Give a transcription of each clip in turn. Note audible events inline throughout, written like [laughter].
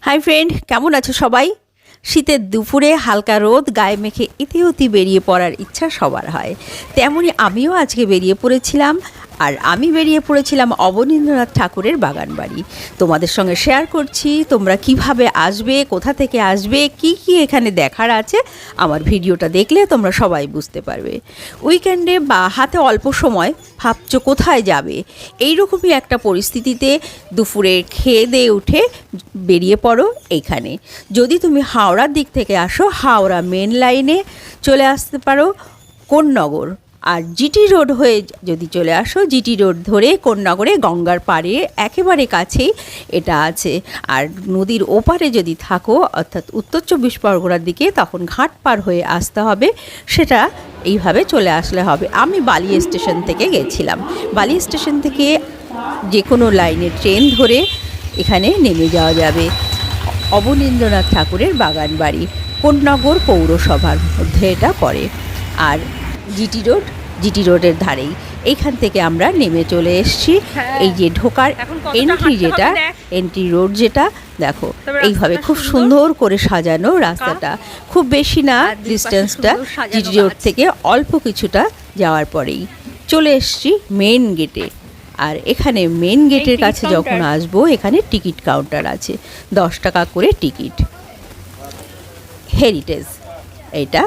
Hi friend কেমন আছো সবাই? শীতের দুপুরে হালকা রোদ, গায়ে মেখে ইতিউতি বেরিয়ে পড়ার ইচ্ছা সবার হয়। তেমনি আমিও আজকে বেরিয়ে পড়েছিলাম। আর আমি বেরিয়ে পড়েছিলাম অবনীন্দ্রনাথ ঠাকুরের বাগান বাড়ি তোমাদের সঙ্গে শেয়ার করছি, তোমরা কীভাবে আসবে, কোথা থেকে আসবে, কি কি এখানে দেখার আছে, আমার ভিডিওটা দেখলে তোমরা সবাই বুঝতে পারবে। উইকেন্ডে বা হাতে অল্প সময়, ভাবছ কোথায় যাবে? এইরকমই একটা পরিস্থিতিতে দুপুরে খেয়ে দিয়ে উঠে বেরিয়ে পড়ো এইখানে। যদি তুমি হাওড়ার দিক থেকে আসো, হাওড়া মেন লাইনে চলে আসতে পারো কোন্নগর আর জিটি রোড হয়ে যদি চলে আসো, জিটি রোড ধরে কোন্নগরে গঙ্গার পাড়ে একেবারে কাছেই এটা আছে। আর নদীর ওপারে যদি থাকো, অর্থাৎ উত্তর চব্বিশ পরগনার দিকে, তখন ঘাট পার হয়ে আসতে হবে। সেটা এইভাবে চলে আসলে হবে। আমি বালি স্টেশন থেকে গেছিলাম। বালি স্টেশন থেকে যে কোনো লাইনে ট্রেন ধরে এখানে নেমে যাওয়া যাবে। অবনীন্দ্রনাথ ঠাকুরের বাগান বাড়ি কোন্নগর পৌরসভার মধ্যে এটা পড়ে। আর জিটি রোড জিটি রোডের ধারেই। এইখান থেকে আমরা নেমে চলে এসেছি। হ্যাঁ। এই যে ঢোকার এন্ট্রি যেটা এন্ট্রি রোড যেটা দেখো এইভাবে খুব সুন্দর। করে সাজানো রাস্তাটা। খুব বেশি না ডিস্টেন্সটা জিটি রোড থেকে অল্প কিছুটা যাওয়ার পরেই। চলে এসেছি মেন গেটে আর এখানে মেন গেটের কাছে যখন। আসব এখানে টিকিট কাউন্টার আছে। দশ টাকা করে টিকিট হেরিটেজ এটা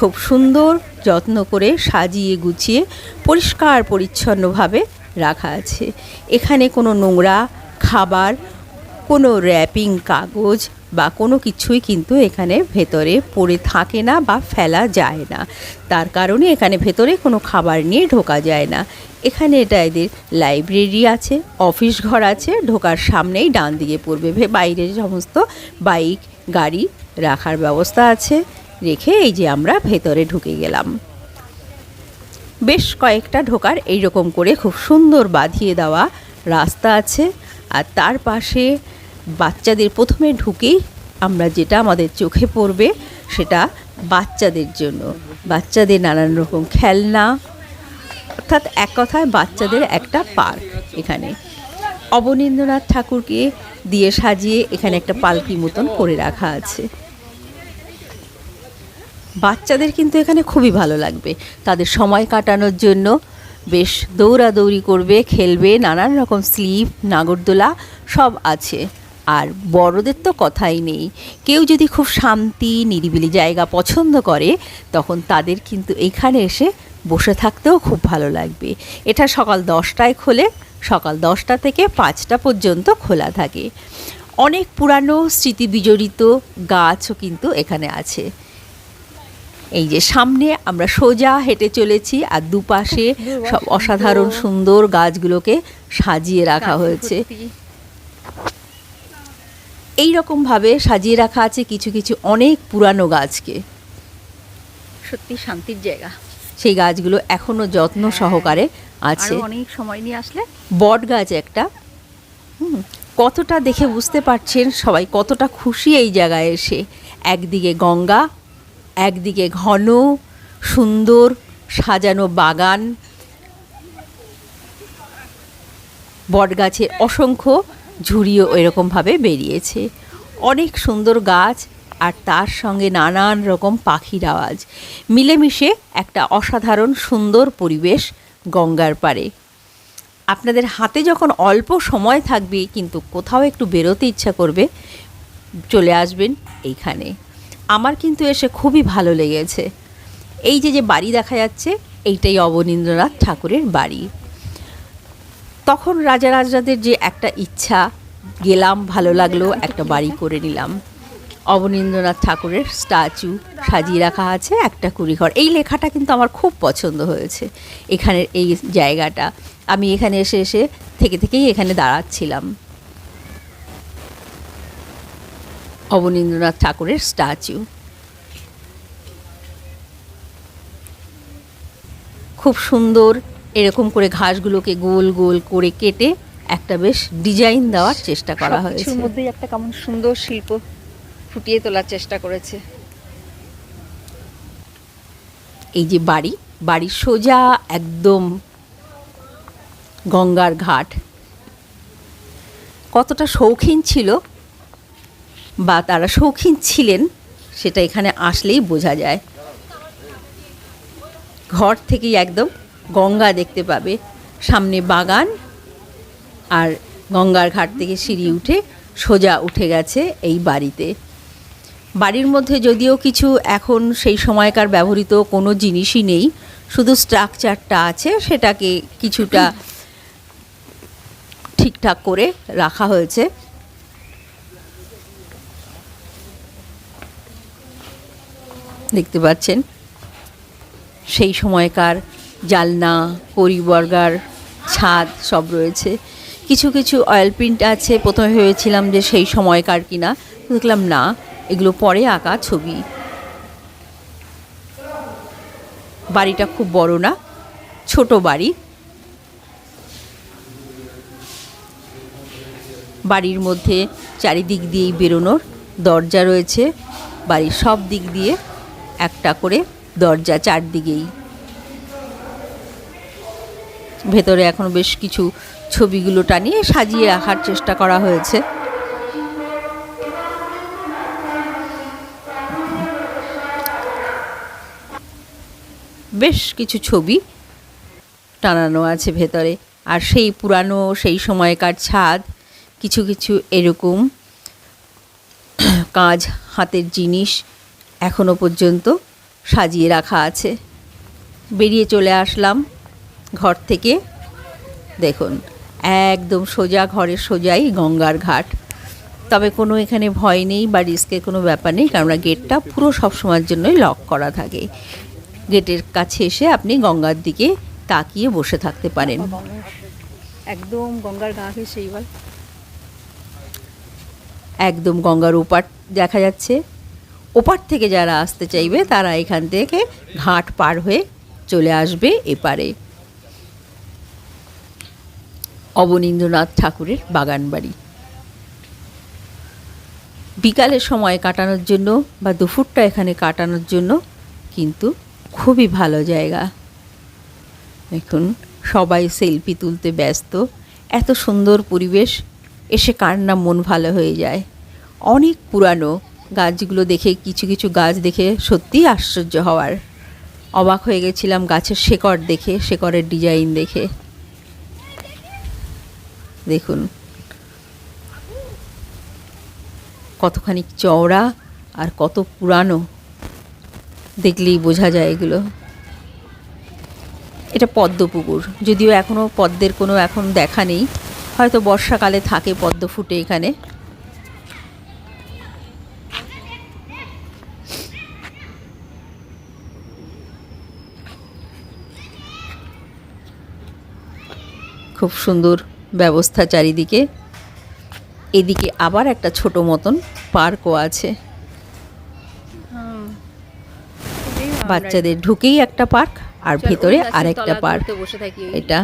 খুব সুন্দর, যত্ন করে সাজিয়ে গুছিয়ে পরিষ্কার পরিচ্ছন্নভাবে রাখা আছে। এখানে কোনো নোংরা খাবার, কোনো র্যাপিং কাগজ বা কোনো কিছুই কিন্তু এখানে ভেতরে পড়ে থাকে না বা ফেলা যায় না। তার কারণে এখানে ভেতরে কোনো খাবার নিয়ে ঢোকা যায় না। এখানে এটা এদের লাইব্রেরি আছে, অফিস ঘর আছে, ঢোকার সামনেই ডান দিকে পড়বে। ভে- বাইরে সমস্ত বাইক, গাড়ি রাখার ব্যবস্থা আছে। রেখে এই যে আমরা ভেতরে ঢুকে গেলাম। বেশ কয়েকটা ঢোকার এই রকম করে খুব সুন্দর বাঁধিয়ে দেওয়া রাস্তা আছে আর তার পাশে বাচ্চাদের প্রথমে ঢুকেই আমরা যেটা আমাদের চোখে পড়বে সেটা বাচ্চাদের জন্য। বাচ্চাদের নানান রকম খেলনা, অর্থাৎ এক কথায় বাচ্চাদের একটা পার্ক এখানে। অবনীন্দ্রনাথ ঠাকুরকে দিয়ে সাজিয়ে এখানে একটা পালকি মতন করে রাখা আছে। বাচ্চাদের কিন্তু এখানে খুবই ভালো লাগবে। তাদের সময় কাটানোর জন্য বেশ দৌড়াদৌড়ি করবে, খেলবে, নানান রকম স্লিপ, নাগরদোলা সব আছে। আর বড়দের তো কথাই নেই। কেউ যদি খুব শান্তি, নিরিবিলি জায়গা পছন্দ করে, তখন তাদের কিন্তু এখানে এসে বসে থাকতেও খুব ভালো লাগবে। এটা সকাল দশটায় খোলে, সকাল দশটা থেকে পাঁচটা পর্যন্ত খোলা থাকে। অনেক পুরানো স্মৃতি বিজড়িত গাছও কিন্তু এখানে আছে। এই যে সামনে আমরা সোজা হেঁটে চলেছি আর দুপাশে সব অসাধারণ সুন্দর। গাছগুলোকে সাজিয়ে রাখা হয়েছে। এই রকম ভাবে সাজিয়ে রাখা আছে কিছু কিছু অনেক পুরানো গাছকে। সত্যি শান্তির জায়গা। সেই গাছগুলো এখনও যত্ন সহকারে আছে। অনেক সময় নিয়ে আসলে। বট গাছ একটা। হুম, কতটা দেখে বুঝতে পারছেন সবাই কতটা খুশি এই জায়গায় এসে। একদিকে গঙ্গা একদিকে ঘন, সুন্দর, সাজানো বাগান বটগাছের অসংখ্য ঝুড়িও এরকমভাবে বেরিয়েছে। অনেক সুন্দর গাছ আর তার সঙ্গে নানান রকম পাখির আওয়াজ। মিলেমিশে একটা অসাধারণ সুন্দর পরিবেশ গঙ্গার পাড়ে। আপনাদের হাতে যখন অল্প সময় থাকবে, কিন্তু কোথাও একটু বেরোতে ইচ্ছা করবে, চলে আসবেন এইখানে। আমার কিন্তু এসে খুবই ভালো লেগেছে। এই যে যে বাড়ি দেখা যাচ্ছে, এইটাই অবনীন্দ্রনাথ ঠাকুরের বাড়ি। তখন রাজা রাজাদের যে একটা ইচ্ছা, গেলাম, ভালো লাগল, একটা বাড়ি করে নিলাম। অবনীন্দ্রনাথ ঠাকুরের স্ট্যাচু সাজিয়ে রাখা আছে, একটা কুড়িঘর। এই লেখাটা কিন্তু আমার খুব পছন্দ হয়েছে, এখানের এই জায়গাটা। আমি এখানে এসে এসে থেকে থেকেই এখানে দাঁড়াচ্ছিলাম। অবনীন্দ্রনাথ ঠাকুরের স্ট্যাচু। খুব সুন্দর এরকম করে ঘাসগুলোকে গোল গোল করে কেটে একটা বেশ ডিজাইন দেওয়ার চেষ্টা করা হয়েছে। মধ্যেই একটা কেমন সুন্দর শিল্প ফুটিয়ে তোলার চেষ্টা করেছে। এই যে বাড়ি বাড়ির সোজা একদম গঙ্গার ঘাট। কতটা শৌখিন ছিল বা তারা শৌখিন ছিলেন, সেটা এখানে আসলেই বোঝা যায়। ঘর থেকেই একদম গঙ্গা দেখতে পাবে। সামনে বাগান আর গঙ্গার ঘাট থেকে সিঁড়ি উঠে সোজা উঠে গেছে এই বাড়িতে। বাড়ির মধ্যে যদিও কিছু এখন সেই সময়কার ব্যবহৃত কোনো জিনিসই নেই, শুধু স্ট্রাকচারটা আছে, সেটাকে কিছুটা ঠিকঠাক করে রাখা হয়েছে। দেখতে পাচ্ছেন। সেই সময়কার জালনা, পরিবর্গার, ছাদ সব রয়েছে। কিছু কিছু অয়েল প্রিন্ট আছে। প্রথমে ভেবেছিলাম যে সেই সময়কার কিনা। দেখলাম না, এগুলো পরে আঁকা ছবি। বাড়িটা খুব বড় না, ছোট বাড়ি। বাড়ির মধ্যে চারিদিক দিয়েই বেরোনোর দরজা রয়েছে। বাড়ির সব দিক দিয়ে একটা করে দরজা চারদিকেই। ভেতরে এখন বেশ কিছু ছবিগুলো টানিয়ে সাজিয়ে রাখার চেষ্টা করা হয়েছে। বেশ কিছু ছবি টানানো আছে ভেতরে। আর সেই পুরানো, সেই সময়কার ছাদ, কিছু কিছু এরকম কাজ, হাতের জিনিস এখনও পর্যন্ত সাজিয়ে রাখা আছে। বেরিয়ে চলে আসলাম ঘর থেকে। দেখুন একদম সোজা ঘরের সোজাই গঙ্গার ঘাট। তবে কোনো এখানে ভয় নেই বা রিস্কের কোনো ব্যাপার নেই কেননা গেটটা পুরো সব সময়ের জন্যই লক করা থাকে। গেটের কাছে এসে আপনি গঙ্গার দিকে তাকিয়ে বসে থাকতে পারেন। একদম গঙ্গার গা ঘেসে এইবার। একদম গঙ্গার ওপার দেখা যাচ্ছে। ওপার থেকে যারা আসতে চাইবে, তারা এখান থেকে ঘাট পার হয়ে চলে আসবে এপারে। অবনীন্দ্রনাথ ঠাকুরের বাগান বাড়ি। বিকালের সময় কাটানোর জন্য বা দুপুরটা এখানে কাটানোর জন্য কিন্তু খুবই ভালো জায়গা। এখন সবাই সেলফি তুলতে ব্যস্ত। এত সুন্দর পরিবেশ, এসে কার না মন ভালো হয়ে যায়। অনেক পুরানো গাছগুলো দেখে, কিছু কিছু গাছ দেখে সত্যিই আশ্চর্য হওয়ার। অবাক হয়ে গেছিলাম গাছের শেকড় দেখে, শেকড়ের ডিজাইন দেখে। দেখুন। কতখানি চওড়া আর কত পুরানো। দেখলেই বোঝা যায় এগুলো। এটা পদ্ম পুকুর। যদিও এখনও পদ্মের কোনো এখন দেখা নেই। হয়তো বর্ষাকালে থাকে পদ্ম ফুটে এখানে। খুব সুন্দর ব্যবস্থা চারিদিকে। এদিকে আবার একটা ছোট মতন পার্কও আছে। বাচ্চাদের ঢুকেই একটা পার্ক আর ভেতরে আরেকটা পার্ক বসে থাকি এটা।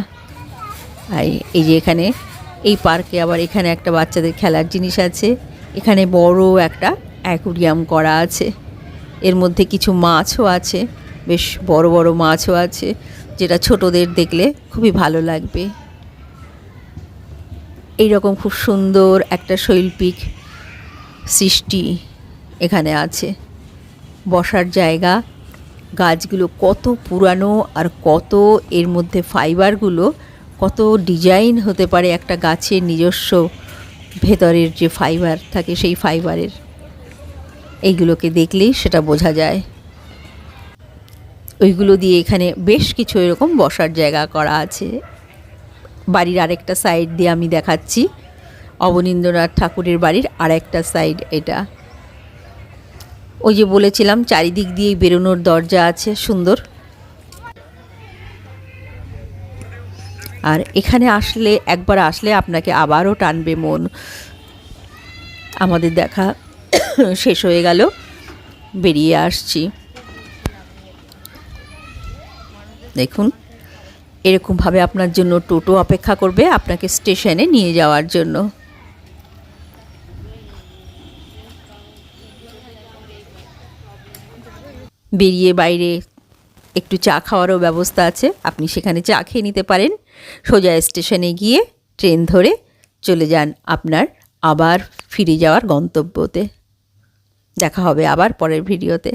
এই যে এখানে এই পার্কে আবার এখানে একটা বাচ্চাদের খেলার জিনিস আছে। এখানে বড় একটা অ্যাকুরিয়াম করা আছে। এর মধ্যে কিছু মাছও আছে বেশ বড় বড় মাছও আছে যেটা ছোটদের দেখলে খুবই ভালো লাগবে। এই রকম খুব সুন্দর একটা শৈল্পিক সৃষ্টি এখানে আছে। বসার জায়গা, গাছগুলো কত পুরানো আর কত এর মধ্যে ফাইবারগুলো, কত ডিজাইন হতে পারে একটা গাছের নিজস্ব ভেতরের যে ফাইবার থাকে সেই ফাইবারের। এইগুলোকে দেখলেই সেটা বোঝা যায়। ওইগুলো দিয়ে এখানে বেশ কিছু এরকম বসার জায়গা করা আছে। বাড়ির আরেকটা সাইড দিয়ে আমি দেখাচ্ছি। অবনীন্দ্রনাথ ঠাকুরের বাড়ির আরেকটা সাইড এটা। ওই যে বলেছিলাম, চারিদিক দিয়ে বেরোনোর দরজা আছে, সুন্দর। আর এখানে আসলে, একবার আসলে আপনাকে আবারও টানবে মন। আমাদের দেখা [coughs] শেষ হয়ে গেল, বেরিয়ে আসছি। দেখুন এরকমভাবে আপনার জন্য টোটো অপেক্ষা করবে আপনাকে স্টেশনে নিয়ে যাওয়ার জন্য। বেরিয়ে বাইরে একটু চা খাওয়ারও ব্যবস্থা আছে, আপনি সেখানে চা খেয়ে নিতে পারেন। সোজা স্টেশনে গিয়ে ট্রেন ধরে চলে যান আপনার আবার ফিরে যাওয়ার গন্তব্যতে। দেখা হবে আবার পরের ভিডিওতে।